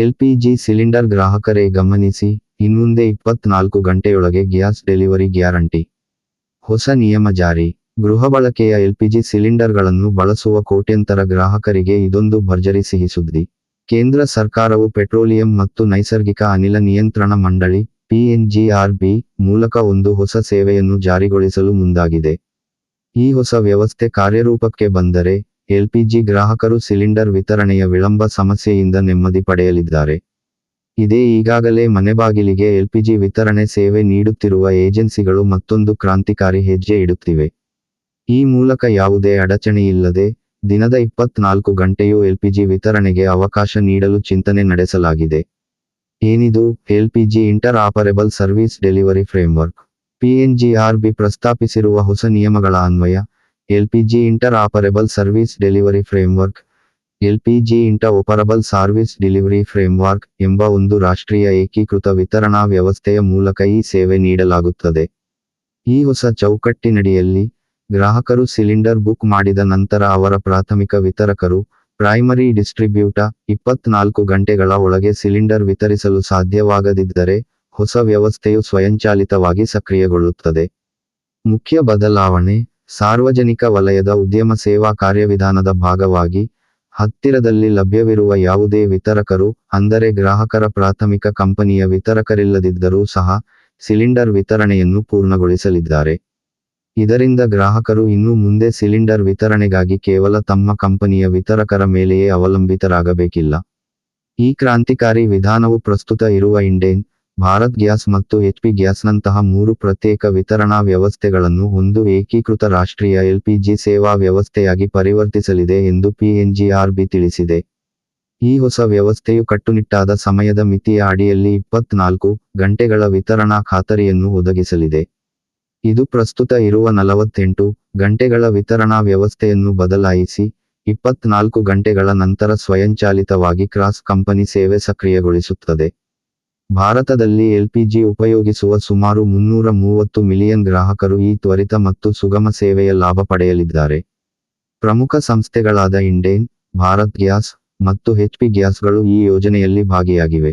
LPG cylinder ಗ್ರಾಹಕರೇ ಗಮನಿಸಿ ಇನ್ಮುಂದೆ ಇಪ್ಪತ್ನಾಲ್ಕು ಗಂಟೆಯೊಳಗೆ ಗ್ಯಾಸ್ ಡೆಲಿವರಿ ಗ್ಯಾರಂಟಿ. ಹೊಸ ನಿಯಮ ಜಾರಿ. ಗೃಹ ಬಳಕೆಯ ಎಲ್ಪಿಜಿ ಸಿಲಿಂಡರ್ಗಳನ್ನು ಬಳಸುವ ಕೋಟ್ಯಂತರ ಗ್ರಾಹಕರಿಗೆ ಇದೊಂದು ಭರ್ಜರಿ ಸಿಹಿ ಸುದ್ದಿ. ಕೇಂದ್ರ ಸರ್ಕಾರವು ಪೆಟ್ರೋಲಿಯಂ ಮತ್ತು ನೈಸರ್ಗಿಕ ಅನಿಲ ನಿಯಂತ್ರಣ ಮಂಡಳಿ ಪಿಎನ್ಜಿಆರ್ಬಿ ಮೂಲಕ ಒಂದು ಹೊಸ ಸೇವೆಯನ್ನು ಜಾರಿಗೊಳಿಸಲು ಮುಂದಾಗಿದೆ. ಈ ಹೊಸ ವ್ಯವಸ್ಥೆ ಕಾರ್ಯರೂಪಕ್ಕೆ ಬಂದರೆ ಎಲ್ಪಿಜಿ ಗ್ರಾಹಕರು ಸಿಲಿಂಡರ್ ವಿತರಣೆಯ ವಿಳಂಬ ಸಮಸ್ಯೆಯಿಂದ ನೆಮ್ಮದಿ ಪಡೆಯಲಿದ್ದಾರೆ. ಇದೇ ಈಗಾಗಲೇ ಮನೆಬಾಗಿಲಿಗೆ ಎಲ್ಪಿಜಿ ವಿತರಣೆ ಸೇವೆ ನೀಡುತ್ತಿರುವ ಏಜೆನ್ಸಿಗಳು ಮತ್ತೊಂದು ಕ್ರಾಂತಿಕಾರಿ ಹೆಜ್ಜೆ ಇಡುತ್ತಿವೆ. ಈ ಮೂಲಕ ಯಾವುದೇ ಅಡಚಣೆಯಿಲ್ಲದೆ ದಿನದ ಇಪ್ಪತ್ನಾಲ್ಕು ಗಂಟೆಯೂ ಎಲ್ಪಿಜಿ ವಿತರಣೆಗೆ ಅವಕಾಶ ನೀಡಲು ಚಿಂತನೆ ನಡೆಸಲಾಗಿದೆ. ಏನಿದು LPG interoperable service delivery framework PNGRB ಪ್ರಸ್ತಾಪಿಸಿರುವ ಹೊಸ ನಿಯಮಗಳ ಅನ್ವಯ LPG interoperable service delivery framework. LPG interoperable service delivery framework ಎಂಬ ಒಂದು ರಾಷ್ಟ್ರೀಯ ಏಕೀಕೃತ ವಿತರಣಾ ವ್ಯವಸ್ಥೆಯ ಮೂಲಕ ಈ ಸೇವೆ ನೀಡಲಾಗುತ್ತದೆ. ಈ ಹೊಸ ಚೌಕಟ್ಟಿನಡಿಯಲ್ಲಿ ಗ್ರಾಹಕರು ಸಿಲಿಂಡರ್ ಬುಕ್ ಮಾಡಿದ ನಂತರ ಅವರ ಪ್ರಾಥಮಿಕ ವಿತರಕರು, ಪ್ರೈಮರಿ ಡಿಸ್ಟ್ರಿಬ್ಯೂಟ ಇಪ್ಪತ್ನಾಲ್ಕು ಗಂಟೆಗಳ ಒಳಗೆ ಸಿಲಿಂಡರ್ ವಿತರಿಸಲು ಸಾಧ್ಯವಾಗದಿದ್ದರೆ ಹೊಸ ವ್ಯವಸ್ಥೆಯು ಸ್ವಯಂಚಾಲಿತವಾಗಿ ಸಕ್ರಿಯಗೊಳ್ಳುತ್ತದೆ. ಮುಖ್ಯ ಬದಲಾವಣೆ ಸಾರ್ವಜನಿಕ ವಲಯದ ಉದ್ಯಮ ಸೇವಾ ಕಾರ್ಯವಿಧಾನದ ಭಾಗವಾಗಿ, ಹತ್ತಿರದಲ್ಲಿ ಲಭ್ಯವಿರುವ ಯಾವುದೇ ವಿತರಕರು, ಅಂದರೆ ಗ್ರಾಹಕರ ಪ್ರಾಥಮಿಕ ಕಂಪನಿಯ ವಿತರಕರಿಲ್ಲದಿದ್ದರೂ ಸಹ, ಸಿಲಿಂಡರ್ ವಿತರಣೆಯನ್ನು ಪೂರ್ಣಗೊಳಿಸಲಿದ್ದಾರೆ. ಇದರಿಂದ ಗ್ರಾಹಕರು ಇನ್ನು ಮುಂದೆ ಸಿಲಿಂಡರ್ ವಿತರಣೆಗಾಗಿ ಕೇವಲ ತಮ್ಮ ಕಂಪನಿಯ ವಿತರಕರ ಮೇಲೆಯೇ ಅವಲಂಬಿತರಾಗಬೇಕಿಲ್ಲ. ಈ ಕ್ರಾಂತಿಕಾರಿ ವಿಧಾನವು ಪ್ರಸ್ತುತ ಇರುವ ಇಂಡೇನ್ ಭಾರತ್ ಗ್ಯಾಸ್ ಮತ್ತು ಎಚ್ಪಿ ಗ್ಯಾಸ್ನಂತಹ ಮೂರು ಪ್ರತ್ಯೇಕ ವಿತರಣಾ ವ್ಯವಸ್ಥೆಗಳನ್ನು ಒಂದು ಏಕೀಕೃತ ರಾಷ್ಟ್ರೀಯ ಎಲ್ಪಿಜಿ ಸೇವಾ ವ್ಯವಸ್ಥೆಯಾಗಿ ಪರಿವರ್ತಿಸಲಿದೆ ಎಂದು ಪಿಎನ್ಜಿಆರ್ಬಿ ತಿಳಿಸಿದೆ. ಈ ಹೊಸ ವ್ಯವಸ್ಥೆಯು ಕಟ್ಟುನಿಟ್ಟಾದ ಸಮಯದ ಮಿತಿಯ ಅಡಿಯಲ್ಲಿ ಇಪ್ಪತ್ನಾಲ್ಕು ಗಂಟೆಗಳ ವಿತರಣಾ ಖಾತರಿಯನ್ನು ಒದಗಿಸಲಿದೆ. ಇದು ಪ್ರಸ್ತುತ ಇರುವ ನಲವತ್ತೆಂಟು ಗಂಟೆಗಳ ವಿತರಣಾ ವ್ಯವಸ್ಥೆಯನ್ನು ಬದಲಾಯಿಸಿ ಇಪ್ಪತ್ನಾಲ್ಕು ಗಂಟೆಗಳ ನಂತರ ಸ್ವಯಂಚಾಲಿತವಾಗಿ ಕ್ರಾಸ್ ಕಂಪನಿ ಸೇವೆ ಸಕ್ರಿಯಗೊಳಿಸುತ್ತದೆ. ಭಾರತದಲ್ಲಿ ಎಲ್ಪಿಜಿ ಉಪಯೋಗಿಸುವ ಸುಮಾರು ಮುನ್ನೂರ ಮೂವತ್ತು ಮಿಲಿಯನ್ ಗ್ರಾಹಕರು ಈ ತ್ವರಿತ ಮತ್ತು ಸುಗಮ ಸೇವೆಯ ಲಾಭ ಪಡೆಯಲಿದ್ದಾರೆ. ಪ್ರಮುಖ ಸಂಸ್ಥೆಗಳಾದ ಇಂಡೇನ್, ಭಾರತ್ ಗ್ಯಾಸ್ ಮತ್ತು ಎಚ್ಪಿ ಗ್ಯಾಸ್ಗಳು ಈ ಯೋಜನೆಯಲ್ಲಿ ಭಾಗಿಯಾಗಿವೆ.